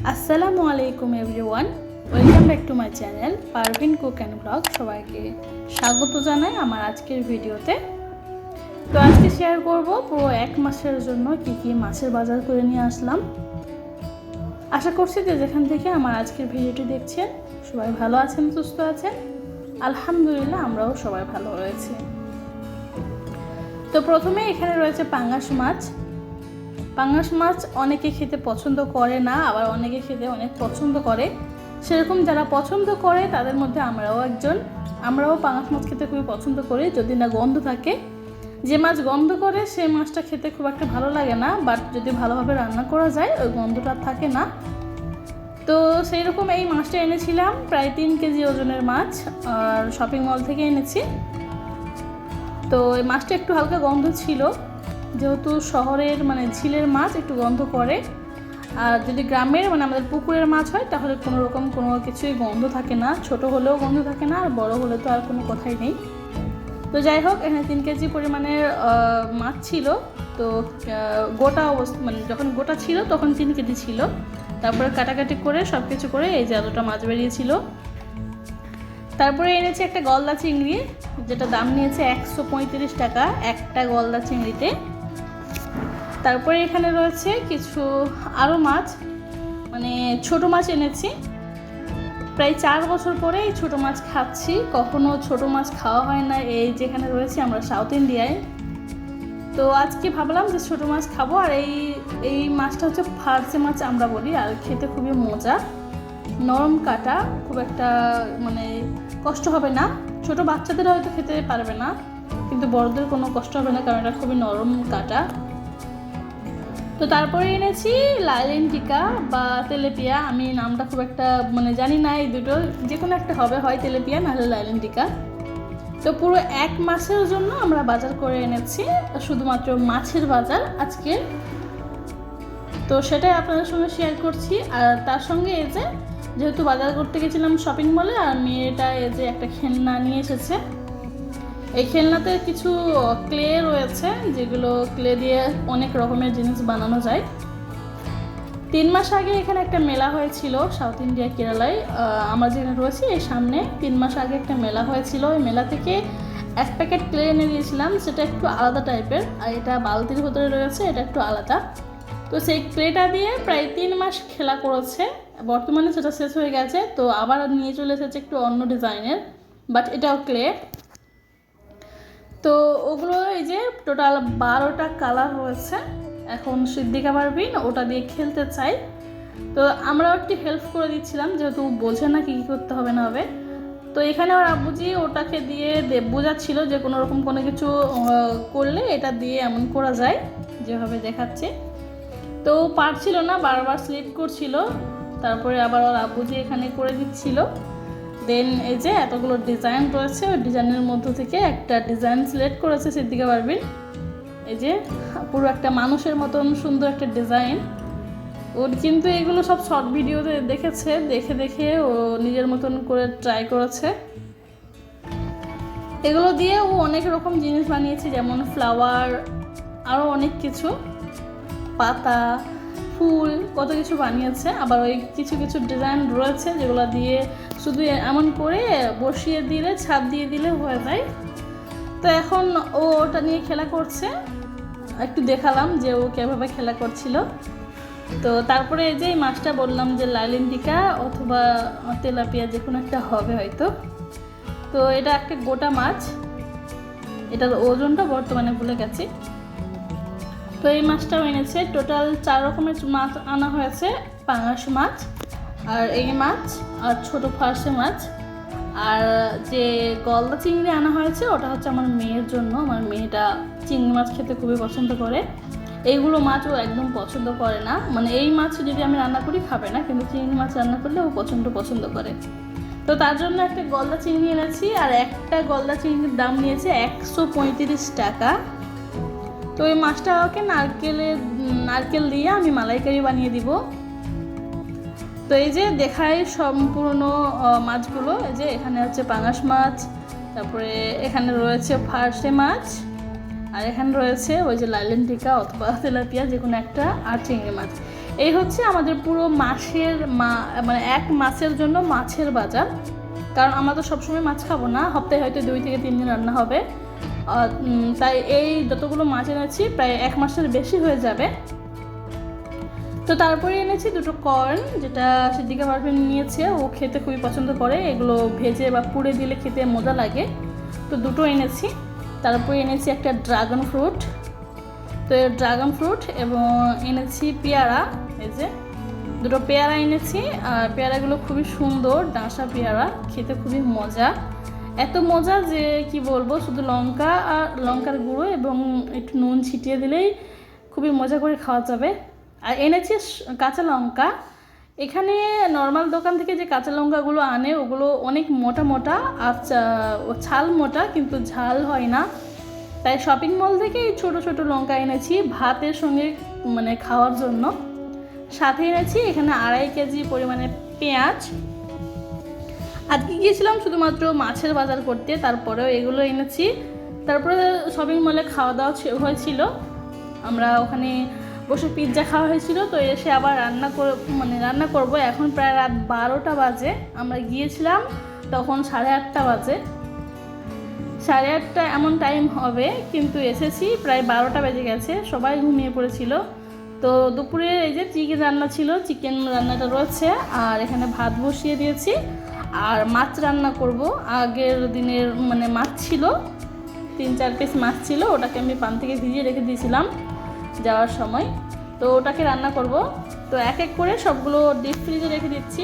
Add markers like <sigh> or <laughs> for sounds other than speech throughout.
আসসালামু আলাইকুম everyone, welcome back to my channel Parveen cook and blog সবাইকে স্বাগত জানাই আমার আজকের ভিডিওতে। তো আজকে শেয়ার করব পুরো এক মাসের জন্য কি কি মাছের বাজার করে নিয়ে আসলাম। আশা করছি যে যেখান থেকে আমার আজকের ভিডিওটি দেখছেন, সবাই ভালো আছেন, সুস্থ আছেন? আলহামদুলিল্লাহ আমরাও সবাই ভালো রয়েছি। তো প্রথমে এখানে রয়েছে পাঙ্গাস মাছ। পাঙ্গাস মাছ অনেকে খেতে পছন্দ করে না, আবার অনেকে খেতে অনেক পছন্দ করে। সেরকম যারা পছন্দ করে, তাদের মধ্যে আমরাও একজন। আমরাও পাঙ্গাস মাছ খেতে খুবই পছন্দ করি, যদি না গন্ধ থাকে। যে মাছ গন্ধ করে সেই মাছটা খেতে খুব একটা ভালো লাগে না বাট যদি ভালোভাবে রান্না করা যায়, ওই গন্ধটা থাকে না। তো সেই রকম এই মাছটা এনেছিলাম, প্রায় তিন কেজি ওজনের মাছ, আর শপিং মল থেকে এনেছি। তো এই মাছটা একটু হালকা গন্ধ ছিল। যেহেতু শহরের মানে ঝিলের মাছ একটু গন্ধ করে, আর যদি গ্রামের মানে আমাদের পুকুরের মাছ হয়, তাহলে কোনো রকম কোনো কিছুই গন্ধ থাকে না। ছোট হলেও গন্ধ থাকে না, আর বড় হলে তো আর কোনো কথাই নেই। তো যাই হোক, এখানে তিন কেজি পরিমাণের মাছ ছিল। তো গোটা অবস্থা মানে যখন গোটা ছিল, তখন তিন কেজি ছিল। তারপরে কাটাকাটি করে সব কিছু করে এই যে এতটা মাছ বেরিয়েছিল। তারপরে এনেছি একটা গলদা চিংড়ি, যেটা দাম নিয়েছে একশো পঁয়ত্রিশ টাকা, একটা গলদা চিংড়িতে। তারপরে এখানে রয়েছে কিছু আরও মাছ। মানে ছোট মাছ এনেছি। প্রায় চার বছর পরে এই ছোটো মাছ খাচ্ছি। কখনো ছোট মাছ খাওয়া হয় না। এই যেখানে রয়েছে আমরা সাউথ ইন্ডিয়ায় তো আজকে ভাবলাম যে ছোটো মাছ খাব। আর এই এই মাছটা হচ্ছে ফার্সে মাছ আমরা বলি। আর খেতে খুবই মজা। নরম কাটা। খুব একটা মানে কষ্ট হবে না। ছোট বাচ্চাদের হয়তো খেতে পারবে না। কিন্তু বড়দের কোনো কষ্ট হবে না। কারণ এটা খুবই নরম কাটা। তো তারপরে এনেছি লাইলেন টিকা বা তেলেপিয়া। আমি নামটা খুব একটা মানে জানি না, এই দুটো যে কোনো একটা হবে, হয় তেলেপিয়া, নাহলে লাইলেন টিকা। তো পুরো এক মাসের জন্য আমরা বাজার করে এনেছি, শুধুমাত্র মাছের বাজার আজকে। তো সেটাই আপনাদের সঙ্গে শেয়ার করছি। আর তার সঙ্গে এই যেহেতু বাজার করতে গেছিলাম শপিং মলে আর মেয়েটা এই যে একটা খেলনা নিয়ে এসেছে। এই খেলনাতে কিছু ক্লে রয়েছে, যেগুলো ক্লে দিয়ে অনেক রকমের জিনিস বানানো যায়। তিন মাস আগে এখানে একটা মেলা হয়েছিল সাউথ ইন্ডিয়া কেরালায়। আমরা যেখানে রয়েছি এই সামনে তিন মাস আগে একটা মেলা হয়েছিল। ওই মেলা থেকে এক প্যাকেট ক্লে এনে দিয়েছিলাম, সেটা একটু আলাদা টাইপের, আর এটা বালতির ভেতরে রয়েছে, এটা একটু আলাদা। তো সেই ক্লেটা দিয়ে প্রায় তিন মাস খেলা করেছে। বর্তমানে সেটা শেষ হয়ে গেছে, তো আবার নিয়ে চলে এসেছে একটু অন্য ডিজাইনের বাট এটাও ক্লে তো ওগুলো এই যে টোটাল বারোটা কালার রয়েছে। এখন সিদ্দিকা পারবিন ওটা দিয়ে খেলতে চাই। তো আমরাও একটু হেল্প করে দিচ্ছিলাম, যেহেতু বোঝে না কী কী করতে হবে না হবে। তো এখানে ওর আব্বুজি ওটাকে দিয়ে দে- বোঝাচ্ছিল যে কোনো রকম কোনো কিছু করলে এটা দিয়ে এমন করা যায়, যেভাবে দেখাচ্ছে। তো পারছিল না, বারবার স্লিপ করছিল। তারপরে আবার ওর আব্বুজি এখানে করে দিচ্ছিল। দেন এই যে এতগুলো ডিজাইন রয়েছে, ওই ডিজাইনের মধ্য থেকে একটা ডিজাইন সিলেক্ট করেছে সিদ্দিকা পারবিন এই যে পুরো একটা মানুষের মতন সুন্দর একটা ডিজাইন ওর কিন্তু এগুলো সব শর্ট ভিডিওতে দেখেছে, দেখে দেখে ও নিজের মতন করে ট্রাই করেছে। এগুলো দিয়ে ও অনেক রকম জিনিস বানিয়েছে, যেমন ফ্লাওয়ার আরও অনেক কিছু। পাতা, ফুল, কত কিছু বানিয়েছে। আবার ওই কিছু কিছু ডিজাইন রয়েছে যেগুলো দিয়ে শুধু এমন করে বসিয়ে দিলে, ছাপ দিয়ে দিলে হয়ে যায়। তো এখন ও ওটা নিয়ে খেলা করছে। একটু দেখালাম যে ও কীভাবে খেলা করছিল। তো তারপরে এই যে মাছটা বললাম যে লাইলিন টিকা অথবা তেলাপিয়া যে কোনো একটা হবে হয়তো। তো এটা একটা গোটা মাছ। এটার ওজনটা বর্তমানে ভুলে গেছি। তো এই মাছটাও এনেছে। টোটাল চার রকমের মাছ আনা হয়েছে। পাঙাশ মাছ। আর এই মাছ, আর ছোট ফার্সে মাছ। আর যে গলদা চিংড়ি আনা হয়েছে, ওটা হচ্ছে আমার মেয়ের জন্য। আমার মেয়েটা চিংড়ি মাছ খেতে খুবই পছন্দ করে। এইগুলো মাছ ও একদম পছন্দ করে না। মানে এই মাছ যদি আমি রান্না করি, খাবে না। কিন্তু চিংড়ি মাছ রান্না করলে ও পছন্দ পছন্দ করে। তো তার জন্য একটা গলদা চিংড়ি এনেছি। আর একটা গলদা চিংড়ির দাম নিয়েছে একশো পঁয়ত্রিশ টাকা। তো ওই মাছটা ওকে নারকেলের নারকেল দিয়ে আমি মালাইকারি বানিয়ে দিব। তো এই যে দেখায় সম্পূর্ণ মাছগুলো, এই যে এখানে হচ্ছে পাঙাশ মাছ, তারপরে এখানে রয়েছে ফার্সে মাছ, আর এখানে রয়েছে ওই যে লাইলেন টিকা অথবা তেলাপিয়া, যে কোনো একটা, আর চিংড়ি মাছ। এই হচ্ছে আমাদের পুরো মাসের মা মানে এক মাসের জন্য মাছের বাজার। কারণ আমরা তো সবসময় মাছ খাব না হপ্তাহে হয়তো দুই থেকে তিন দিন রান্না হবে। তাই এই যতগুলো মাছ এনেছি, প্রায় এক মাসের বেশি হয়ে যাবে। তো তারপরে এনেছি দুটো কর্ন, যেটা সিদ্দিকা পারভিন নিয়েছে। ও খেতে খুবই পছন্দ করে। এগুলো ভেজে বা পুড়ে দিলে খেতে মজা লাগে। তো দুটো এনেছি। তারপরে এনেছি একটা ড্রাগন ফ্রুট। তো ড্রাগন ফ্রুট এবং এনেছি পেয়ারা। এই যে, দুটো পেয়ারা এনেছি। আর পেয়ারাগুলো খুবই সুন্দর ডাঁসা পেয়ারা। খেতে খুবই মজা। এত মজা যে কি বলব, শুধু লঙ্কা আর লঙ্কার গুঁড়ো এবং একটু নুন ছিটিয়ে দিলেই খুবই মজা করে খাওয়া যাবে। আর এনেছি কাঁচা লঙ্কা। এখানে নর্মাল দোকান থেকে যে কাঁচা লঙ্কাগুলো আনে, ওগুলো অনেক মোটা মোটা, আর ছাল মোটা, কিন্তু ঝাল হয় না। তাই শপিং মল থেকে এই ছোটো ছোটো লঙ্কা এনেছি ভাতের সঙ্গে মানে খাওয়ার জন্য। সাথে এনেছি এখানে আড়াই কেজি পরিমাণে পেঁয়াজ। আজকে গিয়েছিলাম শুধুমাত্র মাছের বাজার করতে, তারপরেও এগুলো এনেছি। তারপরে শপিং মলে খাওয়া দাওয়া হয়েছিল। আমরা ওখানে বসে পিৎজা খাওয়া হয়েছিল, তো এসে আবার রান্না করে মানে রান্না করব। এখন প্রায় রাত বারোটা বাজে। আমরা গিয়েছিলাম, তখন সাড়ে আটটা বাজে। সাড়ে আটটা এমন টাইম হবে, কিন্তু এসেছি, প্রায় বারোটা বেজে গেছে, সবাই ঘুমিয়ে পড়েছিল। তো দুপুরে এই যে চিকেন রান্না ছিল, চিকেন রান্নাটা রয়েছে, আর এখানে ভাত বসিয়ে দিয়েছি। আর মাছ রান্না করব। আগের দিনের মানে মাছ ছিল, তিন চার পিস মাছ ছিল, ওটাকে আমি পান থেকে ভিজিয়ে রেখে দিয়েছিলাম। যাওয়ার সময়। তো ওটাকে রান্না করব। তো এক এক করে সবগুলো ডিপ ফ্রিজে রেখে দিচ্ছি।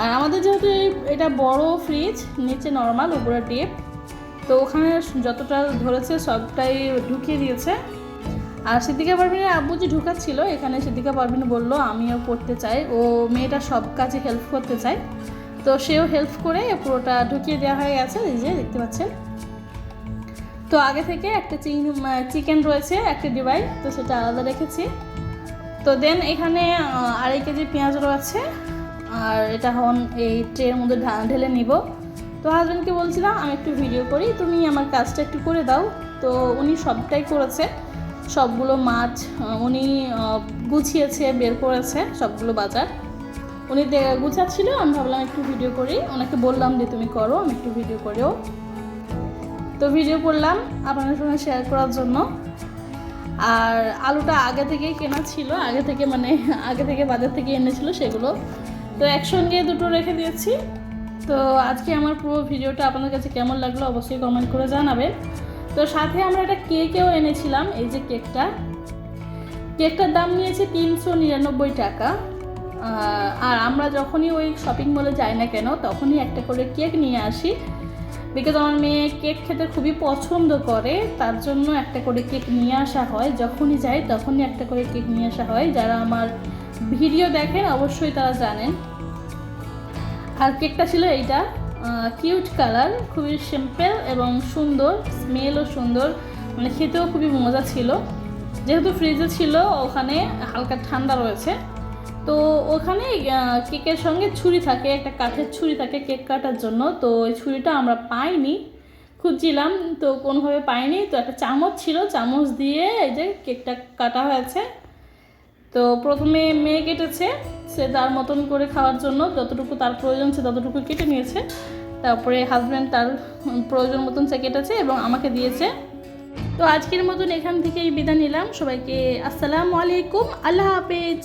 আর আমাদের যেহেতু এটা বড় ফ্রিজ নিচে নর্মাল উপরে ডিপ তো ওখানে যতটা ধরেছে সবটাই ঢুকিয়ে দিয়েছে। আর সিদ্দিকা পারভিনের আব্বু যে ঢুকাচ্ছিল, এখানে সিদ্দিকা পারভিন বলল, আমিও করতে চাই। ও মেয়েটা সব কাজে হেল্প করতে চায়। তো সেও হেল্প করে পুরোটা ঢুকিয়ে দেওয়া হয়ে গেছে, এই যে দেখতে পাচ্ছেন। তো আগে থেকে একটা চিকেন রয়েছে, একটা ডিবাই তো সেটা আলাদা রেখেছি। তো দেন এখানে আড়াই কেজি পেঁয়াজ রয়েছে, আর এটা হন এই ট্রের মধ্যে ঢেলে নিব। তো হাজব্যান্ডকে বলছিলাম, আমি একটু ভিডিও করি, তুমি আমার কাজটা একটু করে দাও। তো উনি সবটাই করেছে, সবগুলো মাছ উনি গুছিয়েছে, বের করেছে সবগুলো বাজার। উনি গুছাচ্ছিল, আমি ভাবলাম একটু ভিডিও করি, ওনাকে বললাম যে, তুমি করো, আমি একটু ভিডিও করেও। তো ভিডিও করলাম আপনাদের সঙ্গে শেয়ার করার জন্য। আর আলুটা আগে থেকেই কেনা ছিল, আগে থেকে মানে <laughs> আগে থেকে বাজার থেকে এনেছিল সেগুলো। তো একসঙ্গে দুটো রেখে দিয়েছি। তো আজকে আমার পুরো ভিডিওটা আপনাদের কাছে কেমন লাগল অবশ্যই কমেন্ট করে জানাবেন। তো সাথে আমরা একটা কেকেও এনেছিলাম, এই যে কেকটা। কেকটার দাম নিয়েছে তিনশো নিরানব্বই টাকা। আর আমরা যখনই ওই শপিং মলে যাই না কেন, তখনই একটা করে কেক নিয়ে আসি। বিকজ আমার মেয়ে কেক খেতে খুবই পছন্দ করে, তার জন্য একটা করে কেক নিয়ে আসা হয়। যখনই যাই, তখনই একটা করে কেক নিয়ে আসা হয়। যারা আমার ভিডিও দেখেন, অবশ্যই তারা জানেন। আর কেকটা ছিল এইটা কিউট কালার খুবই সিম্পল এবং সুন্দর স্মেলও সুন্দর। মানে খেতেও খুবই মজা ছিল। যেহেতু ফ্রিজে ছিল, ওখানে হালকা ঠান্ডা রয়েছে। তো ওখানে কেকের সঙ্গে ছুরি থাকে, একটা কাঠের ছুরি থাকে কেক কাটার জন্য। তো ওই ছুরিটা আমরা পাইনি, খুঁজছিলাম, তো কোনোভাবে পাইনি। তো একটা চামচ ছিল, চামচ দিয়ে এই যে কেকটা কাটা হয়েছে। তো প্রথমে মেয়ে কেটেছে, সে তার মতন করে খাওয়ার জন্য, যতটুকু তার প্রয়োজন সে ততটুকু কেটে নিয়েছে। তারপরে হাজব্যান্ড তার প্রয়োজন মতন সে কেটেছে এবং আমাকে দিয়েছে। তো আজকের মতন এখান থেকেই বিদায় নিলাম। সবাইকে আসসালামু আলাইকুম, আল্লাহ হাফেজ।